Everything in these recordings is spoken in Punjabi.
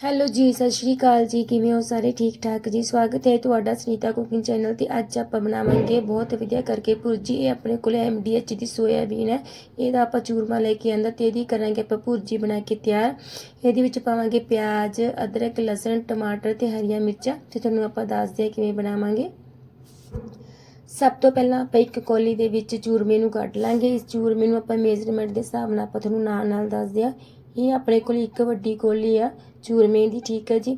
ਹੈਲੋ ਜੀ, ਸਤਿ ਸ਼੍ਰੀ ਅਕਾਲ ਜੀ। ਕਿਵੇਂ ਹੋ ਸਾਰੇ? ਠੀਕ ਠਾਕ ਜੀ। ਸਵਾਗਤ ਹੈ ਤੁਹਾਡਾ ਸੁਨੀਤਾ ਕੁਕਿੰਗ ਚੈਨਲ ਤੇ। ਅੱਜ ਆਪਾਂ ਬਣਾਵਾਂਗੇ ਬਹੁਤ ਵਧੀਆ ਕਰਕੇ ਭੁਰਜੀ। ਇਹ ਆਪਣੇ ਕੋਲ ਐਮਡੀਐਚ ਦੀ ਸੋਇਆਬੀਨ ਹੈ। ਇਹਦਾ ਆਪਾਂ ਚੂਰਮਾ ਲੈ ਕੇ ਆਂਦਾ ਤੇ ਇਹਦੀ ਕਰਾਂਗੇ ਆਪਾਂ ਭੁਰਜੀ ਬਣਾ ਕੇ ਤਿਆਰ। ਇਹਦੇ ਵਿੱਚ ਪਾਵਾਂਗੇ ਪਿਆਜ਼, ਅਦਰਕ, ਲਸਣ, ਟਮਾਟਰ ਤੇ ਹਰੀਆਂ ਮਿਰਚਾਂ ਤੇ ਤੁਹਾਨੂੰ ਆਪਾਂ ਦੱਸਦੇ ਹਾਂ ਕਿਵੇਂ ਬਣਾਵਾਂਗੇ। ਸਭ ਤੋਂ ਪਹਿਲਾਂ ਆਪਾਂ ਇੱਕ ਕੌਲੀ ਦੇ ਵਿੱਚ ਚੂਰਮੇ ਨੂੰ ਕੱਢ ਲਾਂਗੇ। ਇਸ ਚੂਰਮੇ ਨੂੰ ਆਪਾਂ ਮੇਜ਼ਰਮੈਂਟ ਦੇ ਹਿਸਾਬ ਨਾਲ ਆਪਾਂ ਤੁਹਾਨੂੰ ਨਾਲ ਨਾਲ ਦੱਸਦੇ ਹਾਂ। ਇਹ ਆਪਣੇ ਕੋਲ ਇੱਕ ਵੱਡੀ ਕੌਲੀ ਆ ਚੂਰਮੇ ਦੀ, ਠੀਕ ਹੈ ਜੀ।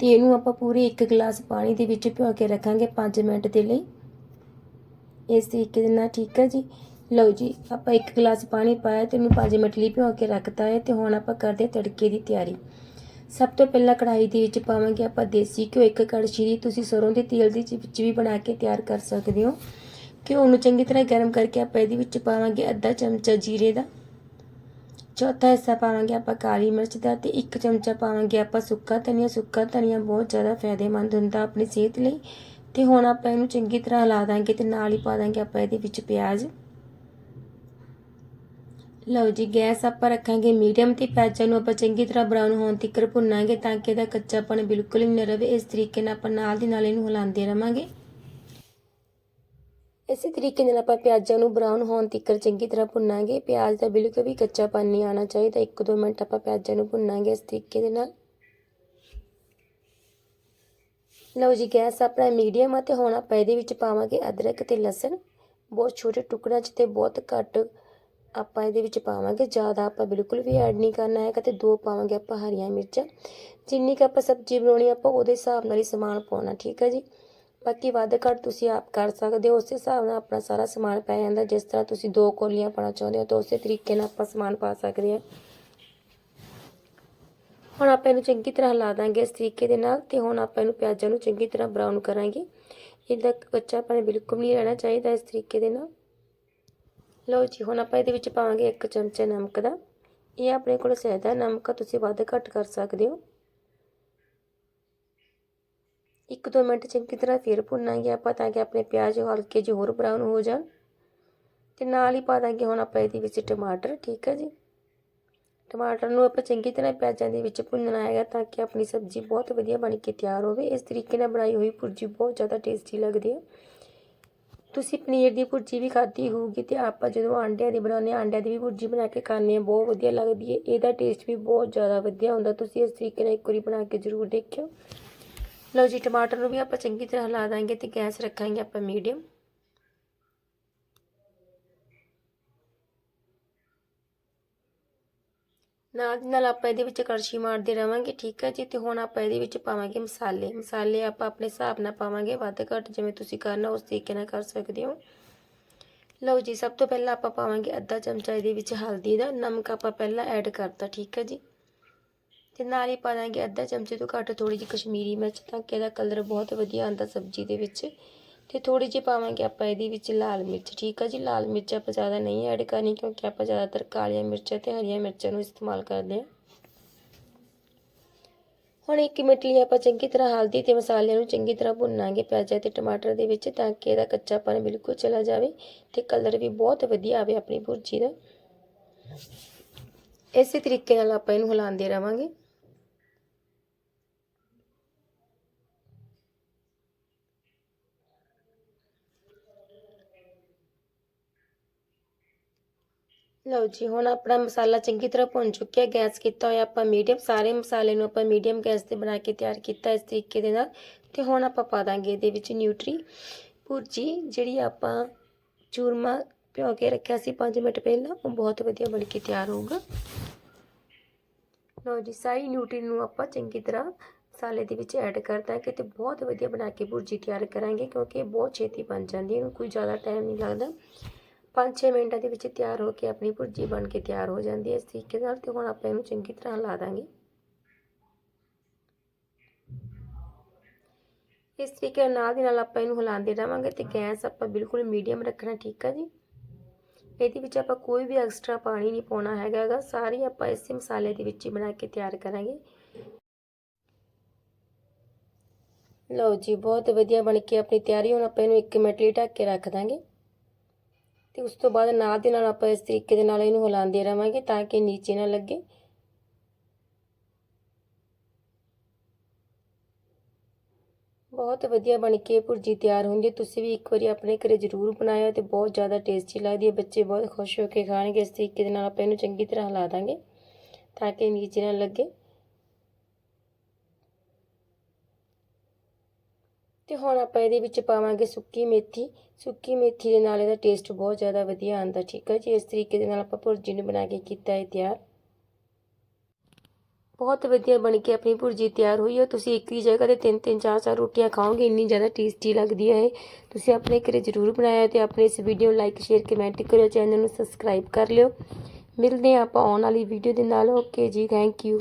ਤੇ ਇਹਨੂੰ ਆਪਾਂ ਪੂਰੇ 1 ਗਲਾਸ ਪਾਣੀ ਦੇ ਵਿੱਚ ਭਿਓ ਕੇ ਰੱਖਾਂਗੇ 5 ਮਿੰਟ ਦੇ ਲਈ। ਇਸ ਤਰੀਕੇ ਦੇ ਨਾਲ, ਠੀਕ ਹੈ ਜੀ। ਲਓ ਜੀ, ਆਪਾਂ 1 ਗਲਾਸ ਪਾਣੀ ਪਾਇਆ ਤੇ ਇਹਨੂੰ 5 ਮਿੰਟ ਲਈ ਭਿਓ ਕੇ ਰੱਖਤਾ ਹੈ ਤੇ ਹੁਣ ਆਪਾਂ ਕਰਦੇ ਤੜਕੇ ਦੀ ਤਿਆਰੀ। ਸਭ ਤੋਂ ਪਹਿਲਾਂ ਕੜਾਈ ਦੇ ਵਿੱਚ ਪਾਵਾਂਗੇ ਆਪਾਂ ਦੇਸੀ ਘਿਓ, ਇੱਕ ਕੜਛੀ ਦੀ। ਤੁਸੀਂ ਸਰੋਂ ਦੇ ਤੇਲ ਦੇ ਵਿੱਚ ਵੀ ਬਣਾ ਕੇ ਤਿਆਰ ਕਰ ਸਕਦੇ ਹੋ। ਘਿਓ ਨੂੰ ਚੰਗੀ ਤਰ੍ਹਾਂ ਗਰਮ ਕਰਕੇ ਆਪਾਂ ਇਹਦੇ ਵਿੱਚ ਪਾਵਾਂਗੇ ਅੱਧਾ ਚਮਚਾ ਜੀਰੇ ਦਾ। ਚੌਥਾ ਹਿੱਸਾ ਪਾਵਾਂਗੇ ਆਪਾਂ ਕਾਲੀ ਮਿਰਚ ਦਾ ਤੇ ਇੱਕ ਚਮਚਾ ਪਾਵਾਂਗੇ ਆਪਾਂ ਸੁੱਕਾ ਧਨੀਆ। ਸੁੱਕਾ ਧਨੀਆ ਬਹੁਤ ਜ਼ਿਆਦਾ ਫਾਇਦੇਮੰਦ ਹੁੰਦਾ ਆਪਣੀ ਸਿਹਤ ਲਈ। ਤੇ ਹੁਣ ਆਪਾਂ ਇਹਨੂੰ ਚੰਗੀ ਤਰ੍ਹਾਂ ਹਿਲਾ ਦਾਂਗੇ ਤੇ ਨਾਲ ਹੀ ਪਾ ਦਾਂਗੇ ਆਪਾਂ ਇਹਦੇ ਵਿੱਚ ਪਿਆਜ਼। ਲਓ ਜੀ, ਗੈਸ ਆਪਾਂ ਰੱਖਾਂਗੇ ਮੀਡੀਅਮ ਤੇ ਪਿਆਜ਼ਾਂ ਨੂੰ ਆਪਾਂ ਚੰਗੀ ਤਰ੍ਹਾਂ ਬਰਾਊਨ ਹੋਣ ਤੱਕ ਭੁੰਨਾਂਗੇ ਤਾਂ ਕਿ ਇਹਦਾ ਕੱਚਾਪਣ ਬਿਲਕੁਲ ਹੀ ਨਾ ਰਹੇ ਇਸ ਤਰੀਕੇ ਨਾਲ ਆਪਾਂ ਨਾਲ ਦੀ ਨਾਲ ਇਹਨੂੰ ਹਿਲਾਉਂਦੇ ਰਵਾਂਗੇ। ਇਸੇ ਤਰੀਕੇ ਨਾਲ ਆਪਾਂ ਪਿਆਜ਼ਾਂ ਨੂੰ ਬਰਾਊਨ ਹੋਣ ਤੱਕ ਚੰਗੀ ਤਰ੍ਹਾਂ ਭੁੰਨਾਂਗੇ। ਪਿਆਜ਼ ਦਾ ਬਿਲਕੁਲ ਵੀ ਕੱਚਾਪਣ ਨਹੀਂ ਆਉਣਾ ਚਾਹੀਦਾ। 1-2 ਮਿੰਟ ਆਪਾਂ ਪਿਆਜ਼ਾਂ ਨੂੰ ਭੁੰਨਾਂਗੇ ਇਸ ਤਰੀਕੇ ਦੇ ਨਾਲ। ਲਓ ਜੀ, ਗੈਸ ਆਪਣਾ ਮੀਡੀਅਮ ਅਤੇ ਤੇ ਹੁਣ ਆਪਾਂ ਇਹਦੇ ਵਿੱਚ ਪਾਵਾਂਗੇ ਅਦਰਕ ਤੇ ਲਸਣ। ਬਹੁਤ ਛੋਟੇ ਟੁਕੜਿਆਂ 'ਚ ਤੇ ਬਹੁਤ ਘੱਟ ਆਪਾਂ ਇਹਦੇ ਵਿੱਚ ਪਾਵਾਂਗੇ। ਜ਼ਿਆਦਾ ਆਪਾਂ ਬਿਲਕੁਲ ਵੀ ਐਡ ਨਹੀਂ ਕਰਨਾ ਹੈਗਾ ਤੇ ਦੋ ਪਾਵਾਂਗੇ ਆਪਾਂ ਹਰੀਆਂ ਮਿਰਚਾਂ। ਜਿੰਨੀ ਕੁ ਆਪਾਂ ਸਬਜ਼ੀ ਬਣਾਉਣੀ ਆਪਾਂ ਉਹਦੇ ਹਿਸਾਬ ਨਾਲ ਹੀ ਸਮਾਨ ਪਾਉਣਾ, ਠੀਕ ਹੈ ਜੀ? ਬਾਕੀ ਵੱਧ ਘੱਟ ਤੁਸੀਂ ਆਪ ਕਰ ਸਕਦੇ ਹੋ, ਉਸੇ ਹਿਸਾਬ ਨਾਲ ਆਪਣਾ ਸਾਰਾ ਸਮਾਨ ਪੈ ਜਾਂਦਾ, ਜਿਸ ਤਰ੍ਹਾਂ ਤੁਸੀਂ ਦੋ ਕੋਲੀਆਂ ਪਾਣਾ ਚਾਹੁੰਦੇ ਹੋ ਤਾਂ ਉਸੇ ਤਰੀਕੇ ਨਾਲ ਆਪਾਂ ਸਮਾਨ ਪਾ ਸਕਦੇ ਹਾਂ। ਹੁਣ ਆਪਾਂ ਇਹਨੂੰ ਚੰਗੀ ਤਰ੍ਹਾਂ ਹਿਲਾ ਦਾਂਗੇ ਇਸ ਤਰੀਕੇ ਦੇ ਨਾਲ ਤੇ ਹੁਣ ਆਪਾਂ ਇਹਨੂੰ ਪਿਆਜ਼ਾਂ ਨੂੰ ਚੰਗੀ ਤਰ੍ਹਾਂ ਬਰਾਊਨ ਕਰਾਂਗੇ। ਇਹਦਾ ਕੱਚਾ ਕੱਚਾਪਣ ਬਿਲਕੁਲ ਨਹੀਂ ਰਹਿਣਾ ਚਾਹੀਦਾ ਇਸ ਤਰੀਕੇ ਦੇ ਨਾਲ। ਲਓ ਜੀ, ਹੁਣ ਆਪਾਂ ਇਹਦੇ ਵਿੱਚ ਪਾਵਾਂਗੇ ਇੱਕ ਚਮਚਾ ਨਮਕ ਦਾ। ਇਹ ਆਪਣੇ ਕੋਲ ਸਹਿਦਾ ਨਮਕ ਤੁਸੀਂ ਵੱਧ ਘੱਟ ਕਰ ਸਕਦੇ ਹੋ। ਇੱਕ ਦੋ ਮਿੰਟ ਚੰਗੀ ਤਰ੍ਹਾਂ ਫਿਰ ਭੁੰਨਾਂਗੇ, ਆਪਾਂ ਤਾਂ ਕਿ ਆਪਣੇ ਪਿਆਜ਼ ਹਲਕੇ ਜਿਹੇ ਹੋਰ ਬਰਾਊਨ ਹੋ ਜਾਣ। ਤੇ ਨਾਲ ਹੀ ਪਾ ਦਾਂਗੇ ਹੁਣ ਆਪਾਂ ਇਹਦੇ ਵਿੱਚ ਟਮਾਟਰ, ਠੀਕ ਹੈ ਜੀ? ਟਮਾਟਰ ਨੂੰ ਆਪਾਂ ਚੰਗੀ ਤਰ੍ਹਾਂ ਪਿਆਜ਼ਾਂ ਦੇ ਵਿੱਚ ਭੁੰਨਣਾ ਹੈਗਾ ਤਾਂ ਕਿ ਆਪਣੀ ਸਬਜ਼ੀ ਬਹੁਤ ਵਧੀਆ ਬਣ ਕੇ ਤਿਆਰ ਹੋਵੇ। ਇਸ ਤਰੀਕੇ ਨਾਲ ਬਣਾਈ ਹੋਈ ਭੁਰਜੀ ਬਹੁਤ ਜ਼ਿਆਦਾ ਟੇਸਟੀ ਲੱਗਦੀ ਹੈ ਤੁਸੀਂ ਪਨੀਰ ਦੀ ਭੁਰਜੀ ਵੀ ਖਾਧੀ ਹੋਊਗੀ ਤੇ ਆਪਾਂ ਜਦੋਂ ਆਂਡਿਆਂ ਦੀ ਬਣਾਉਂਦੇ ਹਾਂ, ਆਂਡਿਆਂ ਦੀ ਵੀ ਭੁਰਜੀ ਬਣਾ ਕੇ ਖਾਂਦੇ ਹਾਂ, ਬਹੁਤ ਵਧੀਆ ਲੱਗਦੀ ਹੈ। ਇਹਦਾ ਟੇਸਟ ਵੀ ਬਹੁਤ ਜ਼ਿਆਦਾ ਵਧੀਆ ਹੁੰਦਾ। ਤੁਸੀਂ ਇਸ ਤਰੀਕੇ ਨਾਲ ਇੱਕ ਵਾਰੀ ਬਣਾ ਕੇ ਜ਼ਰੂਰ ਦੇਖਿਓ। ਲਓ ਜੀ, ਟਮਾਟਰ ਨੂੰ ਵੀ ਆਪਾਂ ਚੰਗੀ ਤਰ੍ਹਾਂ ਹਿਲਾ ਦਾਂਗੇ ਤੇ ਗੈਸ ਰੱਖਾਂਗੇ ਆਪਾਂ ਮੀਡੀਅਮ। ਨਾਲ ਦੀ ਨਾਲ ਆਪਾਂ ਇਹਦੇ ਵਿੱਚ ਕੜਛੀ ਮਾਰਦੇ ਰਵਾਂਗੇ, ਠੀਕ ਹੈ ਜੀ? ਤੇ ਹੁਣ ਆਪਾਂ ਇਹਦੇ ਵਿੱਚ ਪਾਵਾਂਗੇ ਮਸਾਲੇ। ਮਸਾਲੇ ਆਪਾਂ ਆਪਣੇ ਹਿਸਾਬ ਨਾਲ ਪਾਵਾਂਗੇ, ਵੱਧ ਘੱਟ ਜਿਵੇਂ ਤੁਸੀਂ ਕਰਨਾ ਉਸ ਤਰੀਕੇ ਨਾਲ ਕਰ ਸਕਦੇ ਹੋ। ਲਓ ਜੀ, ਸਭ ਤੋਂ ਪਹਿਲਾਂ ਆਪਾਂ ਪਾਵਾਂਗੇ ਅੱਧਾ ਚਮਚਾ ਇਹਦੇ ਵਿੱਚ ਹਲਦੀ ਦਾ, ਨਮਕ ਆਪਾਂ ਪਹਿਲਾਂ ਐਡ ਕਰਤਾ, ਠੀਕ ਹੈ ਜੀ? ਤੇ ਨਾਲ ਹੀ ਪਾ ਦਾਂਗੇ ਅੱਧਾ ਚਮਚੇ ਤੋਂ ਘੱਟ ਥੋੜੀ ਜਿਹੀ ਕਸ਼ਮੀਰੀ ਮਿਰਚ ਤਾਂ ਕਿ ਇਹਦਾ ਕਲਰ ਬਹੁਤ ਵਧੀਆ ਆਉਂਦਾ ਸਬਜ਼ੀ ਦੇ ਵਿੱਚ। ਤੇ ਥੋੜੀ ਜਿਹੀ ਪਾਵਾਂਗੇ ਆਪਾਂ ਇਹਦੇ ਵਿੱਚ ਲਾਲ ਮਿਰਚ, ਠੀਕ ਆ ਜੀ? ਲਾਲ ਮਿਰਚ ਆਪਾਂ ਜ਼ਿਆਦਾ ਨਹੀਂ ਐਡ ਕਰਨੀ ਕਿਉਂਕਿ ਆਪਾਂ ਜ਼ਿਆਦਾਤਰ ਕਾਲੀਆਂ ਮਿਰਚਾਂ ਤੇ ਹਰੀਆਂ ਮਿਰਚਾਂ ਨੂੰ ਇਸਤੇਮਾਲ ਕਰਦੇ ਹਾਂ। ਹੁਣ 1 ਮਿੰਟ ਲਈ ਆਪਾਂ ਚੰਗੀ ਤਰ੍ਹਾਂ ਹਲਦੀ ਤੇ ਮਸਾਲਿਆਂ ਨੂੰ ਚੰਗੀ ਤਰ੍ਹਾਂ ਭੁੰਨਾਂਗੇ ਪਿਆਜ਼ਾਂ ਤੇ ਟਮਾਟਰ ਦੇ ਵਿੱਚ ਤਾਂ ਕਿ ਇਹਦਾ ਕੱਚਾਪਣ ਬਿਲਕੁਲ ਚਲਾ ਜਾਵੇ ਤੇ ਕਲਰ ਵੀ ਬਹੁਤ ਵਧੀਆ ਆਵੇ ਆਪਣੀ ਭੁਰਜੀ ਦਾ। ਇਸੇ ਤਰੀਕੇ ਨਾਲ ਆਪਾਂ ਇਹਨੂੰ ਹਿਲਾਉਂਦੇ ਰਵਾਂਗੇ। ਲਓ ਜੀ, ਹੁਣ ਆਪਣਾ ਮਸਾਲਾ ਚੰਗੀ ਤਰ੍ਹਾਂ ਭੁੰਨ ਚੁੱਕਿਆ, ਗੈਸ ਕੀਤਾ ਹੋਇਆ ਆਪਾਂ ਮੀਡੀਅਮ, ਸਾਰੇ ਮਸਾਲੇ ਨੂੰ ਆਪਾਂ ਮੀਡੀਅਮ ਗੈਸ ਤੇ ਬਣਾ ਕੇ ਤਿਆਰ ਕੀਤਾ ਇਸ ਤਰੀਕੇ ਦੇ ਨਾਲ ਤੇ ਹੁਣ ਆਪਾਂ ਪਾ ਦਾਂਗੇ ਇਹਦੇ ਵਿੱਚ ਨਿਊਟਰੀ ਭੁਰਜੀ, ਜਿਹੜੀ ਆਪਾਂ ਚੂਰਮਾ ਭਿਓ ਕੇ ਰੱਖਿਆ ਸੀ 5 ਮਿੰਟ ਪਹਿਲਾਂ, ਉਹ ਬਹੁਤ ਵਧੀਆ ਬਣ ਕੇ ਤਿਆਰ ਹੋਊਗਾ। ਲਓ ਜੀ, ਸਾਰੀ ਨਿਊਟਰੀ ਨੂੰ ਆਪਾਂ ਚੰਗੀ ਤਰ੍ਹਾਂ ਮਸਾਲੇ ਦੇ ਵਿੱਚ ਐਡ ਕਰ ਦਾਂਗੇ ਤੇ ਬਹੁਤ ਵਧੀਆ ਬਣਾ ਕੇ ਭੁਰਜੀ ਤਿਆਰ ਕਰਾਂਗੇ ਕਿਉਂਕਿ ਇਹ ਬਹੁਤ ਛੇਤੀ ਬਣ ਜਾਂਦੀ ਹੈ, ਇਹਨੂੰ ਕੋਈ ਜ਼ਿਆਦਾ ਟਾਈਮ ਨਹੀਂ ਲੱਗਦਾ। 5-6 ਮਿੰਟਾਂ ਦੇ ਵਿੱਚ ਤਿਆਰ ਹੋ ਕੇ ਆਪਣੀ ਭੁਰਜੀ ਬਣ ਕੇ ਤਿਆਰ ਹੋ ਜਾਂਦੀ ਹੈ। ਇਸ ਤਰੀਕੇ ਨਾਲ ਤੇ ਹੁਣ ਆਪਾਂ ਇਹਨੂੰ ਚੰਗੀ ਤਰ੍ਹਾਂ ਲਾ ਦਾਂਗੇ। ਇਸ ਤਰੀਕੇ ਨਾਲ ਦੀ ਨਾਲ ਆਪਾਂ ਇਹਨੂੰ ਹਿਲਾਉਂਦੇ ਰਵਾਂਗੇ ਤੇ ਗੈਸ ਆਪਾਂ ਬਿਲਕੁਲ ਮੀਡੀਅਮ ਰੱਖਣਾ, ਠੀਕ ਆ ਜੀ? ਇਹਦੇ ਵਿੱਚ ਆਪਾਂ ਕੋਈ ਵੀ ਐਕਸਟਰਾ ਪਾਣੀ ਨਹੀਂ ਪਾਉਣਾ ਹੈਗਾਗਾ ਸਾਰੀ ਆਪਾਂ ਇਸੇ ਮਸਾਲੇ ਦੇ ਵਿੱਚ ਹੀ ਬਣਾ ਕੇ ਤਿਆਰ ਕਰਾਂਗੇ। ਲਓ ਜੀ, ਬਹੁਤ ਵਧੀਆ ਬਣ ਕੇ ਆਪਣੀ ਤਿਆਰੀ। ਹੁਣ ਆਪਾਂ ਇਹਨੂੰ 1 ਮਿੰਟ ਲਈ ਢੱਕ ਕੇ ਰੱਖ ਦਾਂਗੇ। ਤੇ ਉਸ ਤੋਂ ਬਾਅਦ ਨਾਲ ਦੇ ਨਾਲ ਆਪਾਂ ਇਸ ਤਰੀਕੇ ਦੇ ਨਾਲ ਇਹਨੂੰ ਹਿਲਾਉਂਦੇ ਰਵਾਂਗੇ ਤਾਂ ਕਿ ਨੀਚੇ ਨਾ ਲੱਗੇ। ਬਹੁਤ ਵਧੀਆ ਬਣ ਕੇ ਭੁਰਜੀ ਤਿਆਰ ਹੁੰਦੀ। ਹੈ ਤੁਸੀਂ ਵੀ ਇੱਕ ਵਾਰੀ ਆਪਣੇ ਘਰੇ ਜ਼ਰੂਰ ਬਣਾਇਓ ਤੇ ਬਹੁਤ ਜ਼ਿਆਦਾ ਟੇਸਟੀ ਲੱਗਦੀ ਹੈ। ਬੱਚੇ ਬਹੁਤ ਖੁਸ਼ ਹੋ ਕੇ ਖਾਣਗੇ। ਇਸ ਤਰੀਕੇ ਦੇ ਨਾਲ ਆਪਾਂ ਇਹਨੂੰ ਚੰਗੀ ਤਰ੍ਹਾਂ ਹਿਲਾ ਦਾਂਗੇ ਤਾਂ ਕਿ ਨੀਚੇ ਨਾ ਲੱਗੇ। ਤੇ ਹੁਣ ਆਪਾਂ ਇਹਦੇ ਵਿੱਚ ਪਾਵਾਂਗੇ ਸੁੱਕੀ ਮੇਥੀ। ਸੁੱਕੀ ਮੇਥੀ ਦੇ ਨਾਲ ਇਹਦਾ ਟੇਸਟ ਬਹੁਤ ਜ਼ਿਆਦਾ ਵਧੀਆ ਆਉਂਦਾ, ਠੀਕ ਹੈ ਜੀ? ਇਸ ਤਰੀਕੇ ਦੇ ਨਾਲ ਆਪਾਂ ਭੁਰਜੀ ਨੂੰ ਬਣਾ ਕੇ ਕੀਤਾ ਹੈ ਤਿਆਰ। ਬਹੁਤ ਵਧੀਆ ਬਣ ਕੇ ਆਪਣੀ ਭੁਰਜੀ ਤਿਆਰ ਹੋਈ ਹੈ। ਤੁਸੀਂ ਇੱਕ ਹੀ ਜਗ੍ਹਾ ਤੇ ਤਿੰਨ ਤਿੰਨ, ਚਾਰ ਚਾਰ ਰੋਟੀਆਂ ਖਾਓਗੇ, ਇੰਨੀ ਜ਼ਿਆਦਾ ਟੇਸਟੀ ਲੱਗਦੀ ਹੈ ਇਹ। ਤੁਸੀਂ ਆਪਣੇ ਘਰੇ ਜ਼ਰੂਰ ਬਣਾਇਆ ਤੇ ਆਪਣੇ ਇਸ ਵੀਡੀਓ ਨੂੰ ਲਾਈਕ ਸ਼ੇਅਰ ਕਮੈਂਟ ਕਰਿਓ ਚੈਨਲ ਨੂੰ ਸਬਸਕ੍ਰਾਈਬ ਕਰ ਲਿਓ। ਮਿਲਦੇ ਹਾਂ ਆਪਾਂ ਆਉਣ ਵਾਲੀ ਵੀਡੀਓ ਦੇ ਨਾਲ। ਓਕੇ ਜੀ ਥੈਂਕ ਯੂ